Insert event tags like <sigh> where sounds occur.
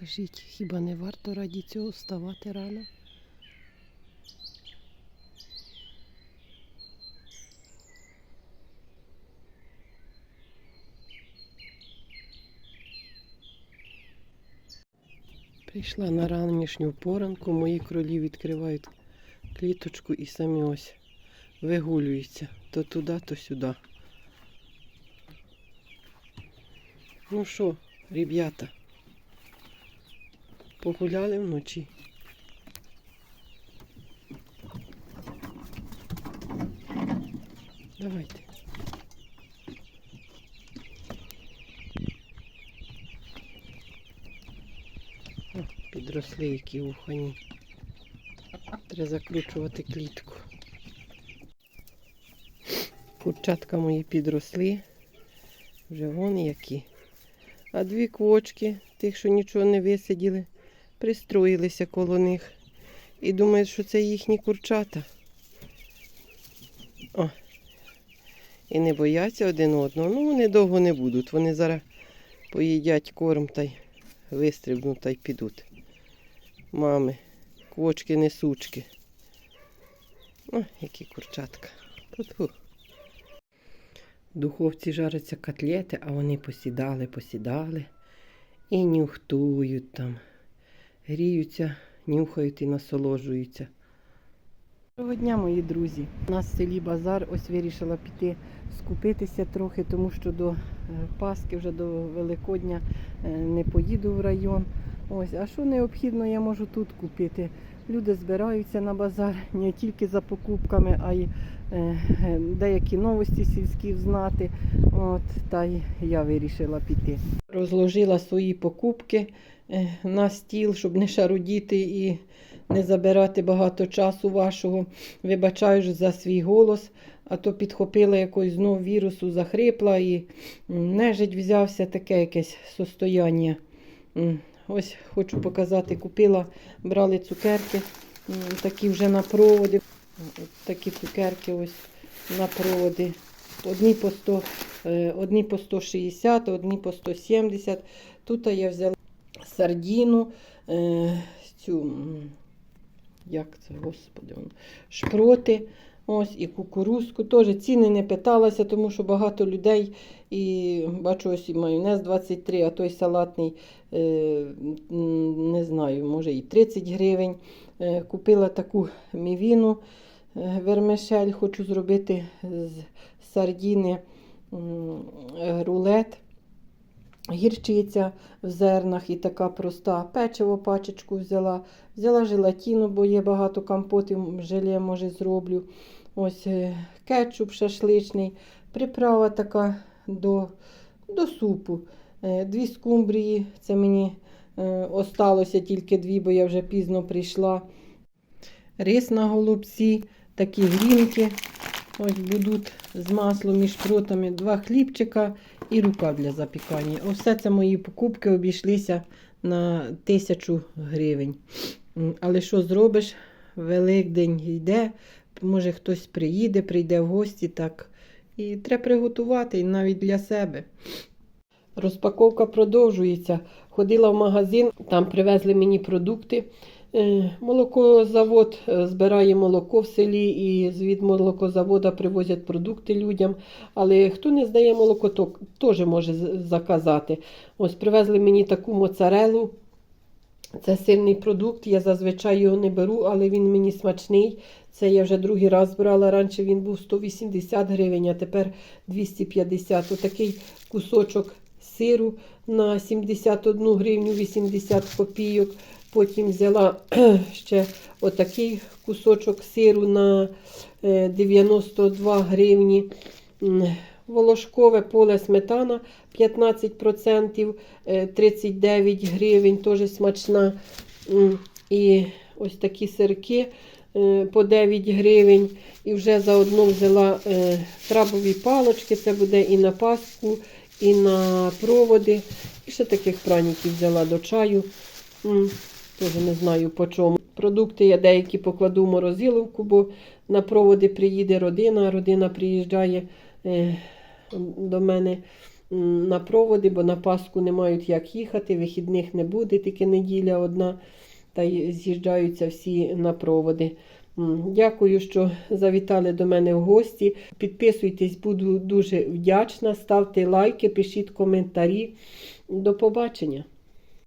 Скажіть, хіба не варто раді цього вставати рано? Прийшла на ранішню поранку, мої кролі відкривають кліточку і самі ось вигулюються то туди, то сюди. Ну що, ребята, погуляли вночі. Давайте. О, підросли які ухані. Треба закручувати клітку. Курчатка мої підросли. Вже вон які. А дві квочки, тих, що нічого не висиділи, пристроїлися коло них. І думають, що це їхні курчата. О. І не бояться один одного. Ну, вони довго не будуть. Вони зараз поїдять корм та й вистрибнуть та й підуть. Мами, квочки не сучки. О, які курчатка. В духовці жаряться котлети, а вони посідали, посідали і нюхтують там. Гріються, нюхають і насолоджуються. Доброго дня, мої друзі. У нас в селі базар. Ось вирішила піти скупитися трохи, тому що до е, Пасхи, вже до Великодня е, не поїду в район. Ось, а що необхідно, я можу тут купити. Люди збираються на базар не тільки за покупками, а й е, е, деякі новості сільські знати. От, та й я вирішила піти. Розложила свої покупки е, на стіл, щоб не шарудіти і не забирати багато часу вашого. Вибачаю ж за свій голос, а то підхопила якось знов вірусу, захрипла і нежить взявся таке якесь состояння. Ось хочу показати, купила, брали цукерки, такі вже на проводи. Такі цукерки ось на проводи. Одні по 100, е, одні по 160, одні по 170. Тут я взяла сардіну, е, цю, як це, господи, шпроти. Ось і кукурузку. Теж ціни не питалася, тому що багато людей. І бачу, ось і майонез 23, а той салатний, е, не знаю, може і 30 гривень. Е, Купила таку мівіну е, вермишель, хочу зробити з сардіни рулет. Гірчиця в зернах і така проста. Печиво пачечку взяла. Взяла желатіну, бо є багато компотів, желе може зроблю. Ось е, кетчуп шашличний, приправа така до, до супу. Е, Дві скумбрії, це мені е, осталося тільки дві, бо я вже пізно прийшла. Рис на голубці, такі грінки. Ось будуть з маслом і шпротами, два хлібчика і рука для запікання. Все це мої покупки обійшлися на тисячу гривень. Але що зробиш? Великдень йде, може хтось приїде, прийде в гості, так. І треба приготувати навіть для себе. Розпаковка продовжується. Ходила в магазин, там привезли мені продукти. Е, Молокозавод е, збирає молоко в селі і з-від молокозавода привозять продукти людям. Але хто не здає молоко, то теж може заказати. Ось привезли мені таку моцарелу. Це сильний продукт, я зазвичай його не беру, але він мені смачний. Це я вже другий раз брала. Раніше він був 180 гривень, а тепер 250. Отакий кусочок сиру на 71 гривню 80 копійок. Потім взяла <clears throat> ще отакий кусочок сиру на е, 92 гривні. Волошкове поле сметана 15%, е, 39 гривень, теж смачна. І ось такі сирки е, по 9 гривень. І вже заодно взяла е, крабові палочки, це буде і на паску, і на проводи. І ще таких праніків взяла до чаю. Теж не знаю по чому. Продукти я деякі покладу в морозиловку, бо на проводи приїде родина, родина приїжджає е, до мене на проводи, бо на Пасху не мають як їхати, вихідних не буде, тільки неділя одна, та й з'їжджаються всі на проводи. Дякую, що завітали до мене в гості. Підписуйтесь, буду дуже вдячна. Ставте лайки, пишіть коментарі. До побачення.